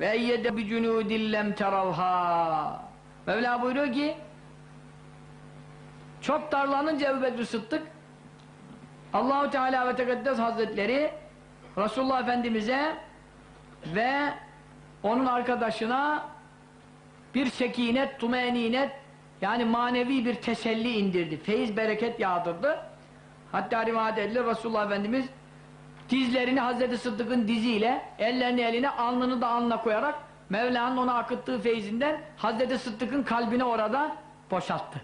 ve eyyede bi cunudin lem teravha. Mevla buyuruyor ki çok darlanınca Ebu Bekir Sıddık Allahu Teala ve Tekaddes Hazretleri Resulullah Efendimiz'e ve onun arkadaşına bir sekinet, tumeninet yani manevi bir teselli indirdi. Feyiz, bereket yağdırdı. Hatta rivayet edilir Resulullah Efendimiz dizlerini Hazreti Sıddık'ın diziyle ellerini eline, alnını da alnına koyarak Mevla'nın ona akıttığı feyzinden Hazreti Sıddık'ın kalbine orada boşalttı.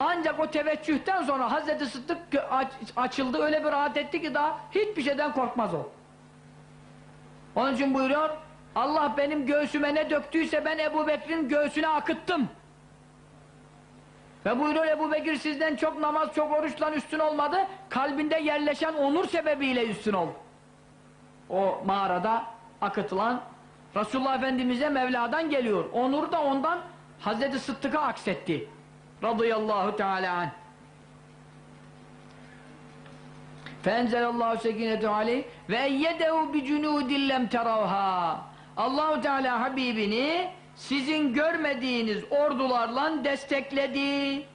Ancak o teveccühten sonra Hazreti Sıddık aç, açıldı öyle bir rahat etti ki daha hiçbir şeyden korkmaz o. Onun için buyuruyor Allah benim göğsüme ne döktüyse ben Ebu Bekir'in göğsüne akıttım. Ve buyuruyor Ebu Bekir sizden çok namaz, çok oruçla üstün olmadı. Kalbinde yerleşen onur sebebiyle üstün oldu. O mağarada akıtılan Resulullah Efendimiz'e Mevla'dan geliyor. Onur da ondan Hazreti Sıddık'a aksetti. Radıyallahu Teala anh. Fenzelallahu sekinetu aleyh ve eyyedehu bi cunudin lem teravha. Allahu Teala Habibini sizin görmediğiniz ordularla destekledi.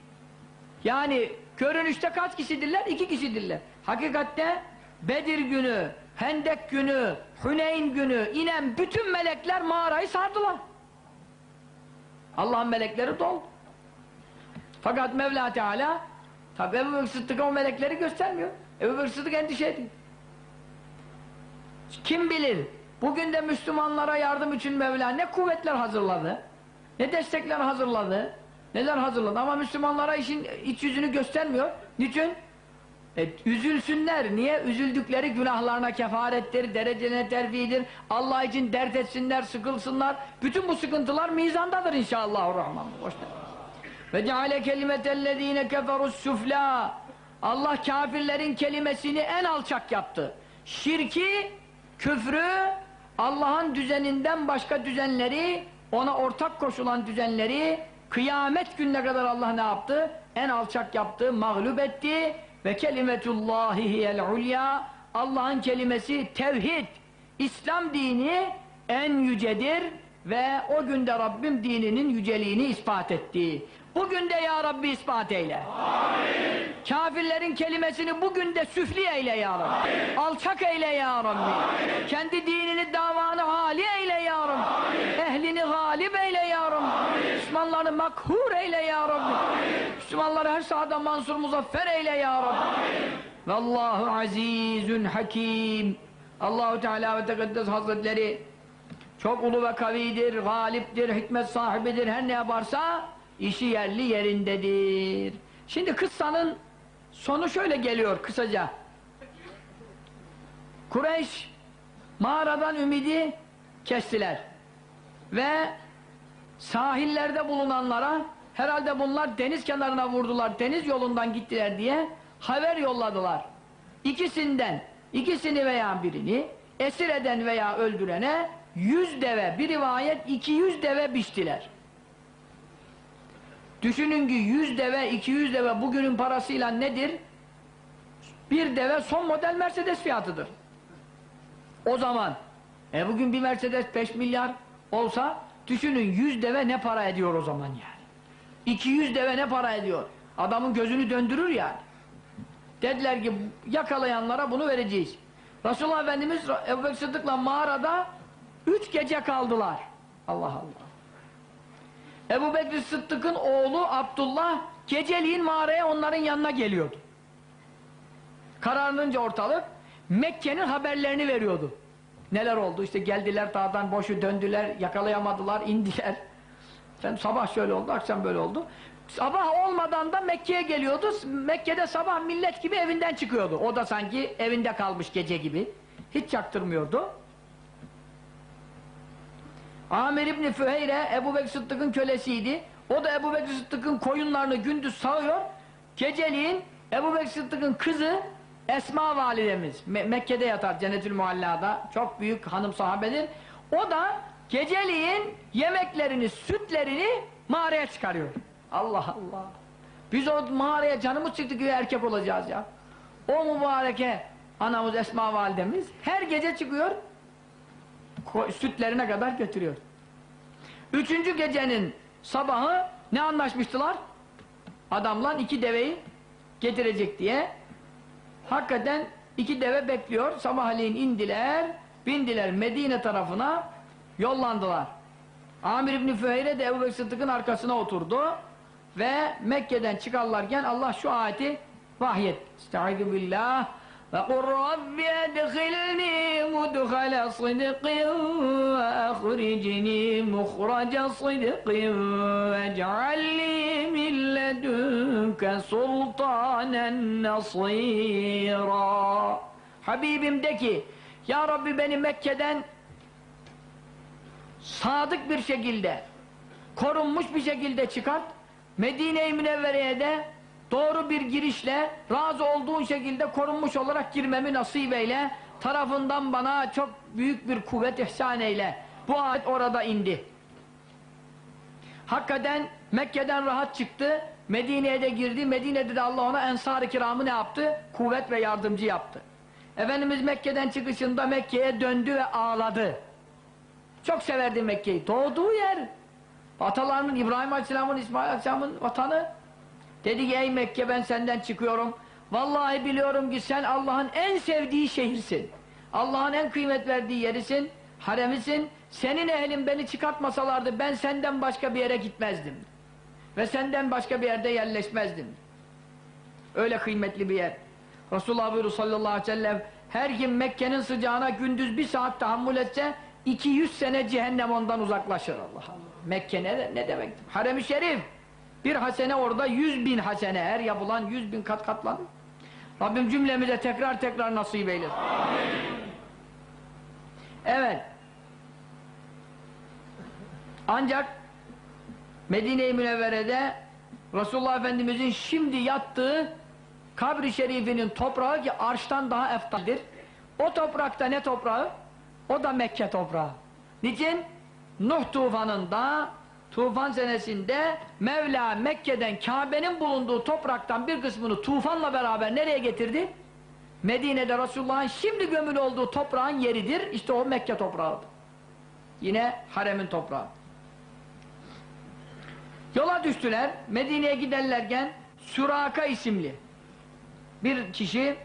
Yani görünüşte kaç kişidirler? İki kişidirler. Hakikatte Bedir günü, Hendek günü, Hüneyn günü inen bütün melekler mağarayı sardılar. Allah'ın melekleri doldu. Fakat Mevla Teala tabi Ebu Sıddık'a o melekleri göstermiyor. Ebu Bekir Sıddık endişe ediyor. Kim bilir bugün de Müslümanlara yardım için Mevla ne kuvvetler hazırladı, ne destekler hazırladı, neler hazırladı ama Müslümanlara işin iç yüzünü göstermiyor. Niçin? E, üzülsünler. Niye? Üzüldükleri günahlarına kefarettir, derecelerine terfidir. Allah için dert etsinler, sıkılsınlar. Bütün bu sıkıntılar mizandadır inşallahurrahman. Ve ceale kelimetellezine keferus sufla. Allah kafirlerin kelimesini en alçak yaptı. Şirki, küfrü, Allah'ın düzeninden başka düzenleri, ona ortak koşulan düzenleri kıyamet gününe kadar Allah ne yaptı? En alçak yaptı, mağlup etti ve kelimetullahi hiyel ulya Allah'ın kelimesi tevhid, İslam dini en yücedir ve o günde Rabbim dininin yüceliğini ispat etti. Bugün de ya Rabbi ispat eyle. Amin. Kafirlerin kelimesini bugün de süfli eyle ya Rabbi. Amin. Alçak eyle ya Rabbi. Amin. Kendi dinini davanı hali eyle ya Rabbi. Amin. Ehlini galip eyle ya Rabbi. Amin. Müslümanları makhur eyle ya Rabbi. Amin. Müslümanları her sahada mansur muzaffer eyle ya Rabbi. Amin. Vallahu azizun hakim. Allahu Teala ve Tekaddes Hazretleri çok ulu ve kavidir, galiptir, hikmet sahibidir, her ne yaparsa işi yerli yerindedir. Şimdi kıssanın sonu şöyle geliyor kısaca. Kureyş mağaradan ümidi kestiler. Ve sahillerde bulunanlara herhalde bunlar deniz kenarına vurdular, deniz yolundan gittiler diye haber yolladılar. İkisinden, ikisini veya birini esir eden veya öldürene yüz deve, bir rivayet iki yüz deve biçtiler. Düşünün ki 100 deve, 200 deve bugünün parasıyla nedir? Bir deve son model Mercedes fiyatıdır. O zaman e bugün bir Mercedes 5 milyar olsa düşünün 100 deve ne para ediyor o zaman yani. 200 deve ne para ediyor? Adamın gözünü döndürür yani. Dediler ki yakalayanlara bunu vereceğiz. Resulullah Efendimiz Ebu Sıddık'la mağarada 3 gece kaldılar. Allah Allah. Ebu Bekir Sıddık'ın oğlu Abdullah geceliğin mağaraya onların yanına geliyordu. Kararınca ortalık Mekke'nin haberlerini veriyordu. Neler oldu? İşte geldiler dağdan boşu döndüler, yakalayamadılar, indiler. Efendim, sabah şöyle oldu, akşam böyle oldu. Sabah olmadan da Mekke'ye geliyordu. Mekke'de sabah millet gibi evinden çıkıyordu. O da sanki evinde kalmış gece gibi. Hiç çaktırmıyordu. Amir İbni Füheyre Ebu Bekir Sıddık'ın kölesiydi. O da Ebu Bekir Sıddık'ın koyunlarını gündüz sağıyor. Geceliğin Ebu Bekir Sıddık'ın kızı Esma validemiz Me Mekke'de yatar Cennetül Mualla'da çok büyük hanım sahabedir. O da geceliğin yemeklerini, sütlerini mağaraya çıkarıyor. Allah Allah. Biz o mağaraya canımız çıktı ki erkek olacağız ya. O mübareke anamız Esma validemiz her gece çıkıyor sütlerine kadar götürüyor. Üçüncü gecenin sabahı ne anlaşmıştılar? Adamlar iki deveyi getirecek diye. Hakikaten iki deve bekliyor. Sabahleyin indiler, bindiler Medine tarafına, yollandılar. Amir İbni Füheyre de Ebu Bekir Sıddık'ın arkasına oturdu ve Mekke'den çıkarlarken Allah şu ayeti vahyet. Estaizu billah. وَقُلْ رَبِّ اَدْخِلْنِي مُدْخَلَ صِدْقٍ وَأَخْرِجْنِي مُخْرَجَ صِدْقٍ وَاجْعَلْ لِي مِنْ لَدُنْكَ سُلْطَانًا نَصِيرًا Habibim de ki Ya Rabbi beni Mekke'den sadık bir şekilde korunmuş bir şekilde çıkart Medine-i Münevvere'ye de doğru bir girişle razı olduğun şekilde korunmuş olarak girmemi nasip eyle tarafından bana çok büyük bir kuvvet ihsan eyle bu ayet orada indi hakikaten Mekke'den rahat çıktı Medine'ye de girdi Medine'de de Allah ona ensar-ı kiramı ne yaptı? kuvvet ve yardımcı yaptı Efendimiz Mekke'den çıkışında Mekke'ye döndü ve ağladı çok severdi Mekke'yi. Doğduğu yer. Atalarının İbrahim Aleyhisselam'ın, İsmail Aleyhisselam'ın vatanı. Dedi ki ey Mekke ben senden çıkıyorum. Vallahi biliyorum ki sen Allah'ın en sevdiği şehirsin. Allah'ın en kıymet verdiği yerisin. Haremisin. Senin ehlin beni çıkartmasalardı ben senden başka bir yere gitmezdim. Ve senden başka bir yerde yerleşmezdim. Öyle kıymetli bir yer. Resulullah buyuruyor sallallahu aleyhi ve sellem her kim Mekke'nin sıcağına gündüz bir saat tahammül etse 200 sene cehennem ondan uzaklaşır Allah Allah. Mekke ne, ne demek? Harem-i Şerif. Bir hasene orada 100 bin hasene. Her yapılan 100 bin kat katlanır. Rabbim cümlemize tekrar tekrar nasip eylesin. Evet. Ancak Medine-i Münevvere'de Resulullah Efendimizin şimdi yattığı kabri şerifinin toprağı ki arştan daha eftaldir. O toprakta ne toprağı? O da Mekke toprağı. Niçin? Nuh tufanında, tufan senesinde Mevla Mekke'den Kabe'nin bulunduğu topraktan bir kısmını tufanla beraber nereye getirdi? Medine'de Resulullah'ın şimdi gömülü olduğu toprağın yeridir. İşte o Mekke toprağıdır. Yine haremin toprağı. Yola düştüler. Medine'ye giderlerken Süraka isimli bir kişi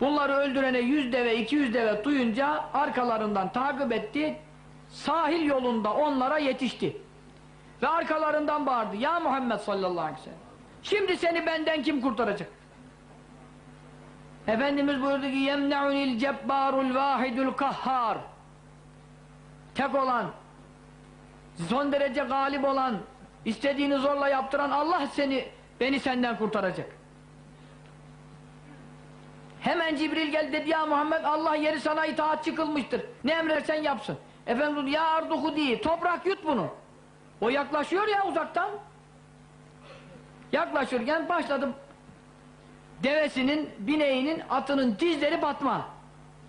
bunları öldürene yüz deve, iki yüz deve duyunca arkalarından takip etti. Sahil yolunda onlara yetişti. Ve arkalarından bağırdı. Ya Muhammed sallallahu aleyhi ve sellem. Şimdi seni benden kim kurtaracak? Efendimiz buyurdu ki yemne'unil cebbarul vahidul kahhar tek olan son derece galip olan istediğini zorla yaptıran Allah seni beni senden kurtaracak. Hemen Cibril geldi dedi ya Muhammed Allah yeri sana itaat çıkılmıştır. Ne emrersen yapsın. Efendim ya arduhu değil toprak yut bunu. O yaklaşıyor ya uzaktan. Yaklaşırken başladı devesinin, bineğinin, atının dizleri batma.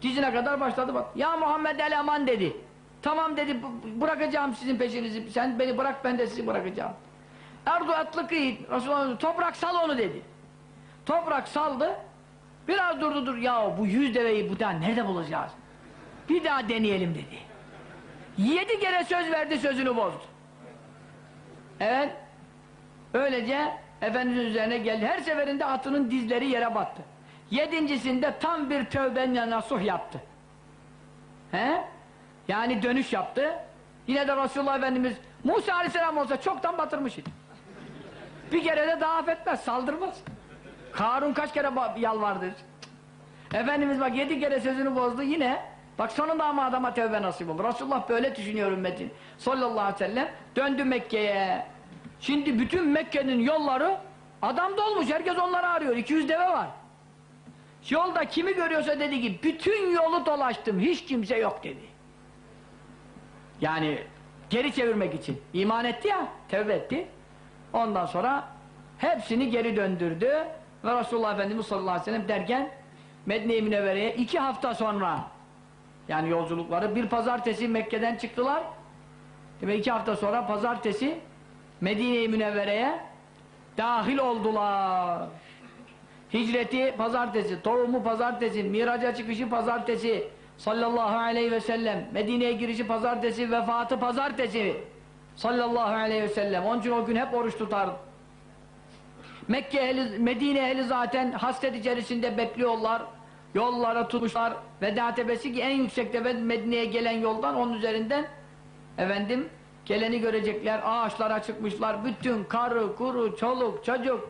Dizine kadar başladı bat. Ya Muhammed el aman dedi. Tamam dedi bırakacağım sizin peşinizi. Sen beni bırak ben de sizi bırakacağım. Erdu atlıkı Resulullah toprak sal onu dedi. Toprak saldı. Biraz durdu dur ya bu yüz deveyi bu daha nerede bulacağız? Bir daha deneyelim dedi. Yedi kere söz verdi sözünü bozdu. Evet. Öylece Efendimizin üzerine geldi. Her seferinde atının dizleri yere battı. Yedincisinde tam bir tövbenle nasuh yaptı. He? Yani dönüş yaptı. Yine de Resulullah Efendimiz Musa Aleyhisselam olsa çoktan batırmış idi. Bir kere de daha affetmez, saldırmaz. Karun kaç kere yalvardı. Efendimiz bak yedi kere sözünü bozdu yine. Bak sonunda ama adama tövbe nasip oldu. Resulullah böyle düşünüyor ümmetin. Sallallahu aleyhi ve sellem. Döndü Mekke'ye. Şimdi bütün Mekke'nin yolları adam dolmuş. Herkes onları arıyor. 200 deve var. Yolda kimi görüyorsa dedi ki bütün yolu dolaştım. Hiç kimse yok dedi. Yani geri çevirmek için. iman etti ya. Tevbe etti. Ondan sonra hepsini geri döndürdü. Ve Resulullah Efendimiz sallallahu aleyhi ve sellem derken Medine-i Münevvere'ye iki hafta sonra yani yolculukları bir pazartesi Mekke'den çıktılar. Ve iki hafta sonra pazartesi Medine-i Münevvere'ye dahil oldular. Hicreti pazartesi, tohumu pazartesi, miraca çıkışı pazartesi, sallallahu aleyhi ve sellem Medine'ye girişi pazartesi, vefatı pazartesi sallallahu aleyhi ve sellem. Onun için o gün hep oruç tutardı. Mekke ehli, Medine ehli zaten hasret içerisinde bekliyorlar. Yollara tutmuşlar. Veda tepesi ki en yüksek tepe Medine'ye gelen yoldan onun üzerinden efendim geleni görecekler. Ağaçlara çıkmışlar. Bütün karı, kuru, çoluk, çocuk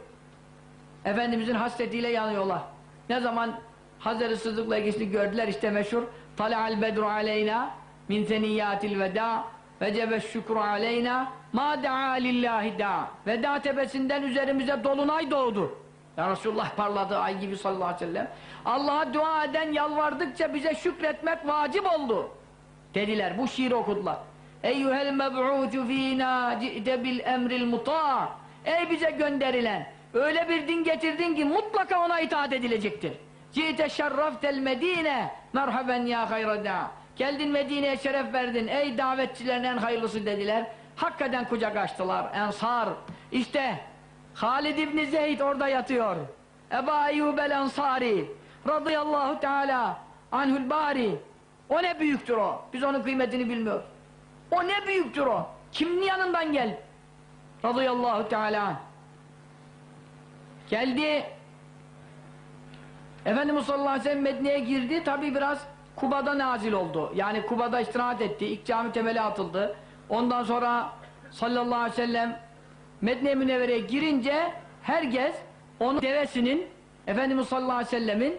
Efendimizin hasretiyle yanıyorlar. Ne zaman Hazreti Sıddık'la ilgisini gördüler işte meşhur Tala'al bedru aleyna min seniyyatil veda vecebe şükru aleyna ma da'a lillahi da veda tepesinden üzerimize dolunay doğdu. Ya Resulullah parladı ay gibi sallallahu aleyhi ve sellem. Allah'a dua eden yalvardıkça bize şükretmek vacip oldu. Dediler bu şiiri okudular. Eyyuhel meb'ûtü fînâ ci'te bil emril mutâ Ey bize gönderilen öyle bir din getirdin ki mutlaka ona itaat edilecektir. Ci'te şerraftel medine merhaben ya hayradâ Geldin Medine'ye şeref verdin ey davetçilerin en hayırlısı dediler. Hakikaten kucak açtılar. Ensar. İşte Halid İbni Zeyd orada yatıyor. Eba Eyyubel Ensari radıyallahu teala anhül bari o ne büyüktür o. Biz onun kıymetini bilmiyoruz. O ne büyüktür o. Kimin yanından gel? Radıyallahu teala. Geldi. Efendimiz sallallahu aleyhi ve sellem Medine'ye girdi. Tabi biraz Kuba'da nazil oldu. Yani Kuba'da istirahat etti. İlk cami temeli atıldı. Ondan sonra sallallahu aleyhi ve sellem Medine Münevvere'ye girince herkes onun devesinin Efendimiz sallallahu aleyhi ve sellemin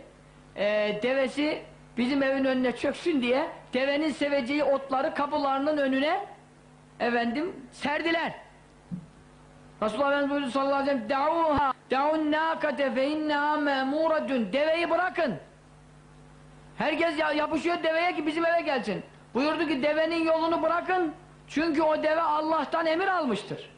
e, devesi bizim evin önüne çöksün diye devenin seveceği otları kapılarının önüne efendim serdiler. Resulullah Efendimiz buyurdu sallallahu aleyhi ve sellem Da'uha Da'un nâkate fe inneha me'mûredün Deveyi bırakın. Herkes ya- yapışıyor deveye ki bizim eve gelsin. Buyurdu ki devenin yolunu bırakın. Çünkü o deve Allah'tan emir almıştır.